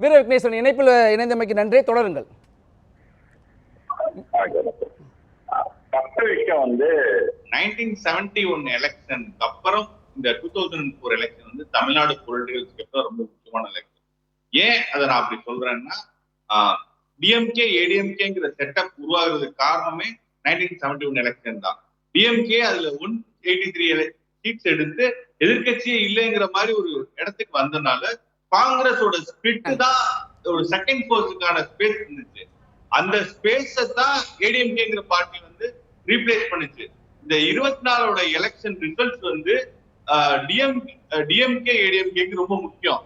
வீர விக்னேஸ்வரன் இணைப்பில் இணைந்தமைக்கு நன்றி. தொடருங்கள். விஷயம் வந்து நைன்டீன் செவன்டி ஒன் எலெக்ஷனுக்கு அப்புறம் இந்த டூ தௌசண்ட் ஃபோர் எலெக்ஷன் வந்து தமிழ்நாடு பொலிட்டிகல்ஸ்க்கு அப்புறம் ரொம்ப முக்கியமான எலெக்ஷன் ஏன் அதை நான் அப்படி சொல்றேன்னா டிஎம்கே ஏடிஎம்கேங்கிற செட்டப் உருவாகிறதுக்கு காரணமே நைன்டீன் செவன்டி ஒன் எலெக்ஷன் தான் டிஎம்கே அதுல ஒன் எயிட்டி த்ரீ சீட்ஸ் எடுத்து எதிர்கட்சியே இல்லைங்கிற மாதிரி ஒரு இடத்துக்கு வந்தனால காங்கிரஸோட ஸ்பிரிட் தான் ஒரு செகண்ட் போர்ஸுக்கான ஸ்பேஸ் இருந்துச்சு. அந்த ஸ்பேஸ தான் ஏடிஎம்கேங்கிற பார்ட்டி வந்து ரீப்ளேஸ் பண்ணுச்சு. இந்த இருபத்தி நாலோட எலெக்ஷன் ரிசல்ட்ஸ் வந்து டிஎம் டிஎம்கே ஏடிஎம்கேக்கு ரொம்ப முக்கியம்.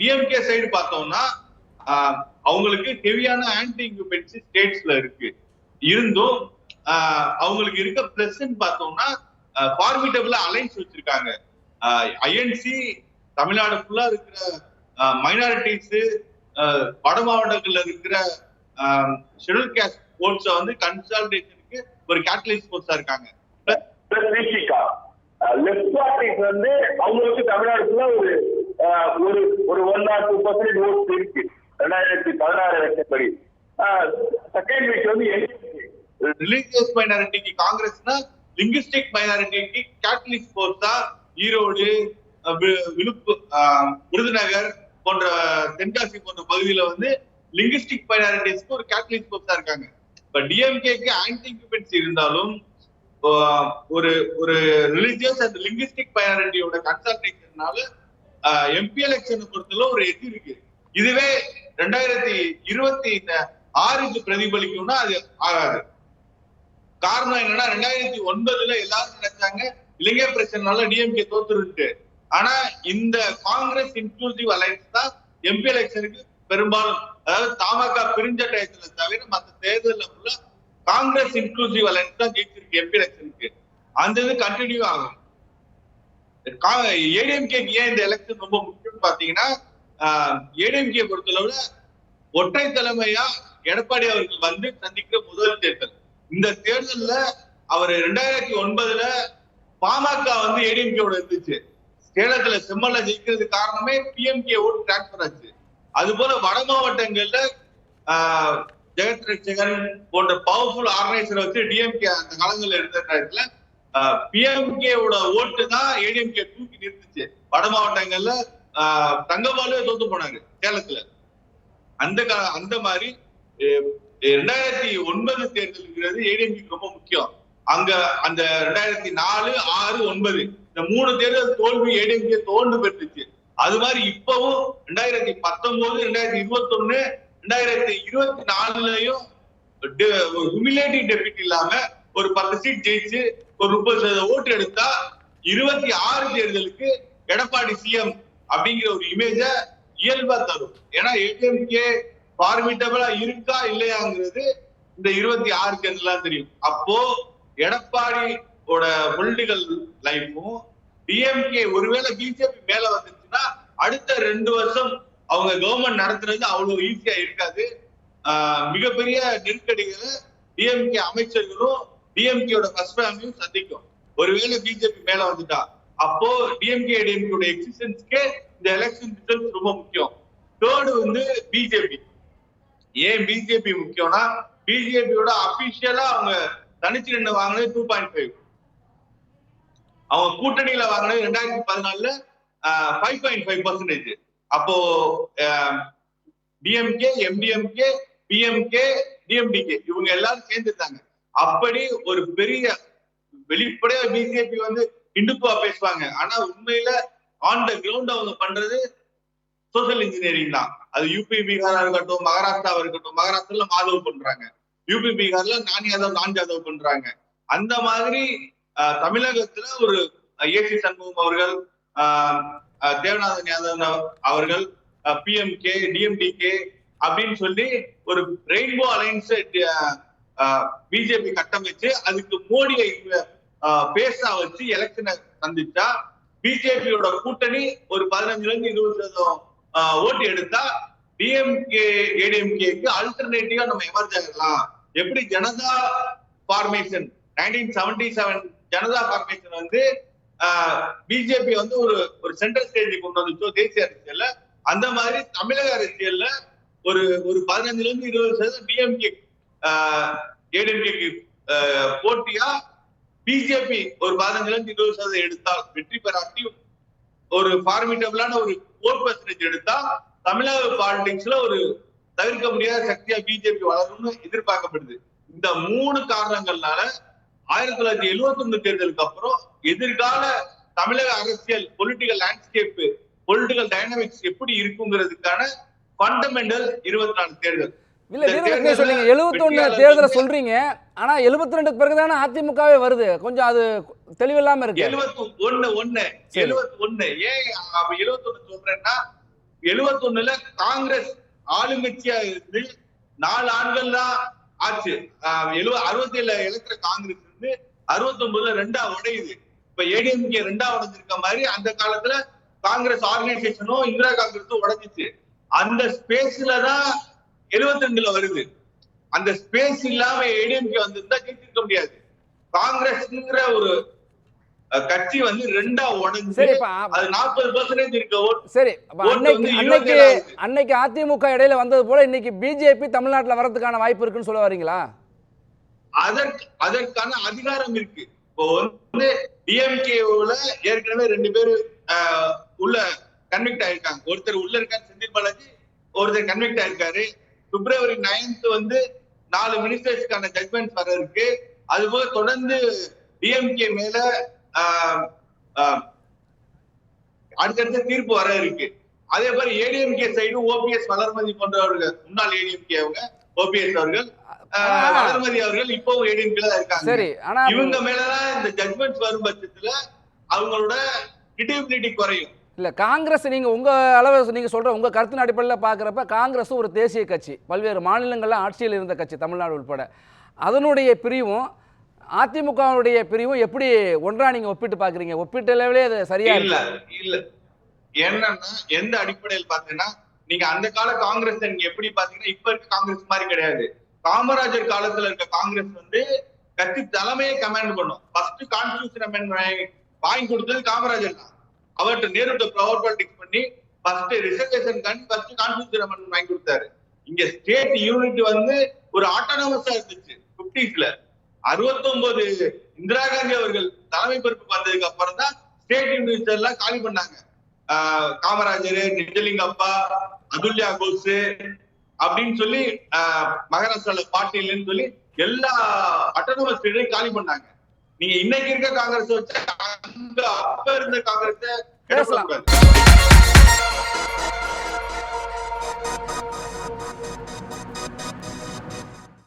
டிஎம்கே சைடு பார்த்தோம்னா அவங்களுக்கு ஹெவியான ஆன்டி இன்குபென்சி ஸ்டேட்ஸ்ல இருக்கு. இருந்தும் அவங்களுக்கு இருக்க பிளஸ் பார்த்தோம்னா ஃபார்மிட்டபிளா அலைன்ஸ் வச்சிருக்காங்க. ஐஎன்சி தமிழ்நாடு ஃபுல்லா இருக்கிற மைனாரிட்டிஸ் வட மாவட்டங்கள்ல இருக்கிற ஷெடியூல் கேஸ்ட் ஓட்ஸ வந்து கன்சால்டேஷனுக்கு ஒரு கேட்டலிஸ்ட் போர்ஸா இருக்காங்க. லெஃப்ட் பார்ட்டிஸ் வந்து அவங்களுக்கு தமிழ்நாடுல ஒரு ஒரு ஒரு one or two percent votes இருக்கு. ரெண்டாயிரத்தி பதினாறு எலெக்ஷன் படி. செகண்ட் வீக் வந்து ரிலீஜியஸ் மைனாரிட்டிக்கு காங்கிரஸ்னா லிங்குஸ்டிக் மைனாரிட்டிக்கு கேட்டலிஸ்ட் போர்ஸா ஈரோடு விழுப்பு விருதுநகர் போன்ற தென்காசி போன்ற பகுதியில வந்து லிங்குஸ்டிக் மைனாரிட்டிஸ்க்கு ஒரு கேட்டலிஸ்ட் போர்ஸா இருக்காங்க. இப்ப டிஎம்கேக்கு ஆன்டி இன்குபென்சி இருந்தாலும் ஒரு ஒரு ரிலிஜியஸ் அண்ட் லிங்குஸ்டிக் மைனாரிட்டியோட கன்சல்டேஷன்னால எம்பி எலெக்ஷனை பொறுத்தல ஒரு எது இருக்கு. இதுவே ரெண்டாயிரத்தி இருபத்தி ஆறுக்கு பிரதிபலிக்கும்னா அது ஆகாது. காரணம் என்னன்னா ரெண்டாயிரத்தி ஒன்பதுல எல்லாரும் நினைச்சாங்க இளைஞர் பிரச்சனைனால டிஎம்கே தோத்துருட்டு ஆனா இந்த காங்கிரஸ் இன்க்ளூசிவ் அலைன்ஸ் தான் எம்பி எலெக்ஷனுக்கு பெரும்பாலும் அதாவது தமாக பிரிஞ்ச டயத்துல தவிர மத்த தேர்தல்ல உள்ள காங்கிரஸ் இன்க்ளூசிவ் அலைன்ஸ் தான் ஜெயிச்சிருக்கு எம்பி எலெக்ஷனுக்கு அந்த இது கண்டினியூ ஆகும். ஏடிஎம்கே ஏன் இந்த எலெக்ஷன் ரொம்ப முக்கியம்னு பாத்தீங்கன்னா ஏடிஎம்கே பொறுத்தளவுல ஒற்றை தலைமையா எடப்பாடி அவர்கள் வந்து சந்திக்கிற முதல் தேர்தல். இந்த தேர்தல்ல அவர் ரெண்டாயிரத்தி ஒன்பதுல பாமக வந்து ஏடிஎம்கே இருந்துச்சு. சேலத்துல செம்மல்ல ஜெயிக்கிறது காரணமே பிஎம்கே ஓட்டு டிரான்ஸ்பர் ஆச்சு. அது போல வட மாவட்டங்கள்ல ஆஹ், ஜெகத் ரட்சகன் போன்ற பவர்ஃபுல் ஆர்கனைசர் வச்சு டிஎம்கே அந்த காலங்கள்ல எடுத்த நேரத்துல பிஎம்கேவோட ஓட்டு தான் ஏடிஎம்கே தூக்கி நிறுத்துச்சு. வட மாவட்டங்கள்ல ஆஹ், தோத்து போனாங்க சேலத்துல அந்த கால அந்த மாதிரி ரெண்டாயிரத்தி ஒன்பது தேர்தலுங்கிறது ஏடிஎம்கே ரொம்ப முக்கியம். அங்க அந்த ரெண்டாயிரத்தி நாலு ஆறு ஒன்பது இந்த மூணு தேர்தல் தோல்வி ஏடிஎம்கே தோண்டு பெற்றுச்சு. அது மாதிரி இப்பவும் ரெண்டாயிரத்தி பத்தொன்பது ரெண்டாயிரத்தி இருபத்தி ஒண்ணு ரெண்டாயிரத்தி இருபத்தி நாலுலயும் ஹுமிலேட்டிவ் டெபிட் இல்லாம ஒரு பத்து சீட் ஜெயிச்சு ஒரு முப்பது சதவீத ஓட்டு எடுத்தா இருபத்தி ஆறு தேர்தலுக்கு எடப்பாடி சிஎம் அப்படிங்கிற ஒரு இமேஜ இயல்பா தரும். ஏன்னா ஏடிஎம்கே ஃபார்மிட்டபிளா இருக்கா இல்லையாங்கிறது இந்த இருபத்தி ஆறு தேர்தலாம் தெரியும். அப்போ எடப்பாடி ஓட பொலிட்டிக்கல் லைஃபும் டிஎம்கே ஒருவேளை பிஜேபி மேல வந்துச்சுன்னா அடுத்த ரெண்டு வருஷம் அவங்க கவர்மெண்ட் நடத்துறது அவ்வளவு ஈஸியா இருக்காது. ஆஹ் மிகப்பெரிய நெருக்கடிகளை டிஎம்கே அமைச்சர்களும் டிஎம்கேயோட ஃபர்ஸ்ட் ஃபேமிலியும் சந்திக்கும். ஒருவேளை பிஜேபி மேல வந்துட்டா. அப்போ டிஎம்கே டிஎம்கேயோட எக்ஸிஸ்டன்ஸ்க்கே இந்த எலெக்ஷன் ரிசல்ட்ஸ் ரொம்ப முக்கியம். தேர்டு வந்து பிஜேபி ஏன் பிஜேபி முக்கியம்னா பிஜேபியோட அபிஷியலா அவங்க தனிச்சு நின்று வாங்கினது டூ பாயிண்ட் ஃபைவ் அவங்க கூட்டணியில வாங்கினது ரெண்டாயிரத்தி பதினாலுல ஃபைவ் பாயிண்ட் ஃபைவ் பர்சன்டேஜ் அப்போ டிஎம்கே எம்டிஎம்கே பிஎம்கே டிஎம்டிகே இவங்க எல்லாரும் சேர்ந்துட்டாங்க. அப்படி ஒரு பெரிய வெளிப்படையா பிஜேபி வந்து இண்டுப்பா பேசுவாங்க. ஆனா உண்மையில ஆன் த கிரவுண்ட் அவங்க பண்றது சோசியல் இன்ஜினியரிங் தான். அது யூபி பீகாரா இருக்கட்டும் மகாராஷ்டிராவா இருக்கட்டும் மகாராஷ்டிரால மாதவ் பண்றாங்க. யூபி பீகார்ல நான் யாதவ் நான் யாதவ் பண்றாங்க. அந்த மாதிரி தமிழகத்துல ஒரு ஏசி சண்முகம் அவர்கள் ஆஹ், தேவநாதன் யாதவ் அவர்கள் பிஎம்கே டிஎம்டிகே அப்படின்னு சொல்லி ஒரு ரெயின்போ அலைன்ஸ் பிஜேபி கட்டமைச்சு அதுக்கு மோடியை பேசா வச்சு எலெக்ஷனை சந்திச்சா பிஜேபியோட கூட்டணி ஒரு பதினஞ்சுல இருந்து இருபது சதவீதம் ஆஹ், ஓட்டு எடுத்தா டிஎம்கே ஏடிஎம்கேக்கு அல்டர்னேட்டிவா நம்ம எமர்ஜ் ஆகலாம் எப்படி Janata formation nineteen seventy seven Janata corporation வந்து பிஜேபி வந்து ஒரு ஒரு சென்ட்ரல் ஸ்டேஜ் கொண்டு வந்துச்சோ தேசிய அரசியல்ல. அந்த மாதிரி தமிழக அரசியல்ல ஒரு ஒரு பதினஞ்சுல இருந்து இருபது சதவீதம் டிஎம்கே ஏடிஎம்கேக்கு போட்டியா பிஜேபி ஒரு பதினஞ்சுல இருந்து இருபது சதவீதம் எடுத்தால் வெற்றி பெறாட்டி ஒரு ஃபார்மிட்டபிளான ஒரு ஓட் பர்சன்டேஜ் எடுத்தா தமிழக பாலிடிக்ஸ்ல ஒரு தவிர்க்க முடியாத சக்தியா பிஜேபி வளரும்னு எதிர்பார்க்கப்படுது. இந்த மூணு காரணங்கள்னால ஆயிரத்தி தொள்ளாயிரத்தி எழுபத்தி ஒண்ணு தேர்தலுக்கு அப்புறம் எதிர்கால தமிழக அரசியல் பொலிட்டிக்கல் லேண்ட்ஸ்கேப் பொலிட்டிக்கல் டைனமிக்ஸ் எப்படி இருக்குங்கிறதுக்கான ஃபண்டமெண்டல் இருபத்தி நாலு தேர்தல். இல்ல சொன்னீங்க 71 வெற்றியாளர் தேர்தலை சொல்றீங்க. ஆனா 72 பிறகு தானே அதிமுகவே வருது. கொஞ்சம் அது தெளிவில்லாம இருக்கு. எழுபத்தி ஒண்ணு ஒண்ணு. எழுபத்தி ஒண்ணு ஏன் எழுபத்தி ஒண்ணு சொல்றேன்னா எழுபத்தி ஒண்ணுல காங்கிரஸ் ஆளுங்கட்சியா இருந்து நாலு ஆண்டுகள் தான் ஆச்சு எழுவ அறுபத்தி ஏழுல இழக்கிற காங்கிரஸ். வந்து அறுபத்தி ஒன்பதுல ரெண்டா உடையுது இப்ப ஏடிஎம்கே ரெண்டா உடைஞ்சிருக்க மாதிரி அந்த காலத்துல காங்கிரஸ் ஆர்கனைசேஷனும் இந்திரா காங்கிரஸும் உடைஞ்சிச்சு. அந்த ஸ்பேஸ்ல தான் எழுபத்தி ரெண்டுல வருது. அந்த ஸ்பேஸ் இல்லாம ஏடிஎம்கே வந்திருந்தா ஜெயிச்சிருக்க முடியாது. காங்கிரஸ்ங்கிற ஒரு கட்சி வந்து ரெண்டா உடைஞ்சு அது நாற்பது பர்சன்டேஜ் இருக்க ஓட்டு. சரி அன்னைக்கு வந்து அன்னைக்கு 27 ஆகுது. அன்னைக்கு அதிமுக இடையில வந்தது போல இன்னைக்கு பிஜேபி தமிழ்நாட்டுல வரதுக்கான வாய்ப்பு இருக்குன்னு சொல்ல வரீங்களா? அதற்கு அதற்கான அதிகாரம் இருக்கு. இப்போ வந்து டிஎம்கேல ஏற்கனவே ரெண்டு பேரு உள்ள கன்விக்ட் ஆயிருக்காங்க. ஒருத்தர் உள்ள இருக்காரு செந்தில் பாலாஜி ஒருத்தர் கன்விக்ட் ஆயிருக்காரு. பிப்ரவரி நைன்த் வந்து நாலு மினிஸ்டர்ஸ்க்கான ஜட்மெண்ட் வர இருக்கு. அதுபோக தொடர்ந்து டிஎம்கே மேல அடுத்தடுத்த தீர்ப்பு வர இருக்கு. அதே மாதிரி ஏடிஎம்கே சைடு ஓபிஎஸ் வளர்மதி போன்றவர்கள் முன்னாள் ஏடிஎம்கே அவங்க ஓபிஎஸ் அவர்கள் வளர்மதி அவர்கள் இப்பவும் ஏடிஎம்கே தான் இருக்காங்க. சரி ஆனா இவங்க மேலதான் இந்த ஜட்மெண்ட்ஸ் வரும் பட்சத்துல அவங்களோட கிரெடிபிலிட்டி குறையும். இல்ல காங்கிரஸ் நீங்க உங்க அளவு நீங்க சொல்ற உங்க கருத்தின் அடிப்படையில் பார்க்குறப்ப காங்கிரஸ் ஒரு தேசிய கட்சி. பல்வேறு மாநிலங்கள்ல ஆட்சியில் இருந்த கட்சி தமிழ்நாடு உட்பட அதனுடைய பிரிவும் அதிமுகவுடைய பிரிவும் எப்படி ஒன்றா நீங்க ஒப்பிட்டு பார்க்குறீங்க ஒப்பிட்ட லெவலே அது சரியா இல்ல இல்ல இல்ல. என்னன்னா எந்த அடிப்படையில் பாத்தீங்கன்னா நீங்க அந்த கால காங்கிரஸ் நீங்க எப்படி பாத்தீங்கன்னா இப்ப இருக்க காங்கிரஸ் மாதிரி கிடையாது. காமராஜர் காலத்துல இருக்க காங்கிரஸ் வந்து கட்சி தலைமையை கமாண்ட் பண்ணும். ஃபர்ஸ்ட் கான்ஸ்டியூஷன் அமெண்ட்மெண்ட் வாங்கி கொடுத்தது காமராஜர் தான். அவர்கிட்ட நேருட்ட பவர் பாலிடிக்ஸ் பண்ணி ஃபர்ஸ்ட் ரிசர்வேஷன் காண்டி ஃபர்ஸ்ட் கான்ஸ்டியூஷன் அமெண்ட்மெண்ட் வாங்கி கொடுத்தாரு. இங்க ஸ்டேட் யூனிட் வந்து ஒரு ஆட்டோனமஸா இருந்துச்சு பிப்டிஸ்ல அறுபத்தி ஒன்பது இந்திரா காந்தி அவர்கள் தலைமை பொறுப்பு வந்ததுக்கு அப்புறம் தான் ஸ்டேட் யூனிட்ஸ் எல்லாம் காலி பண்ணாங்க. ஆஹ் காமராஜர் நிஜலிங்கப்பா அதுல்யா கோஸ் அப்படின்னு சொல்லி மகாராஷ்டிரால பாட்டீல்னு சொல்லி எல்லா அட்டானமஸ் ஸ்டேட்டையும் காலி பண்ணாங்க நீங்க இன்னைக்கு இருக்க காங்கிரஸ் வச்சு அங்க அப்ப இருந்த காங்கிரஸ் பேசலாம்.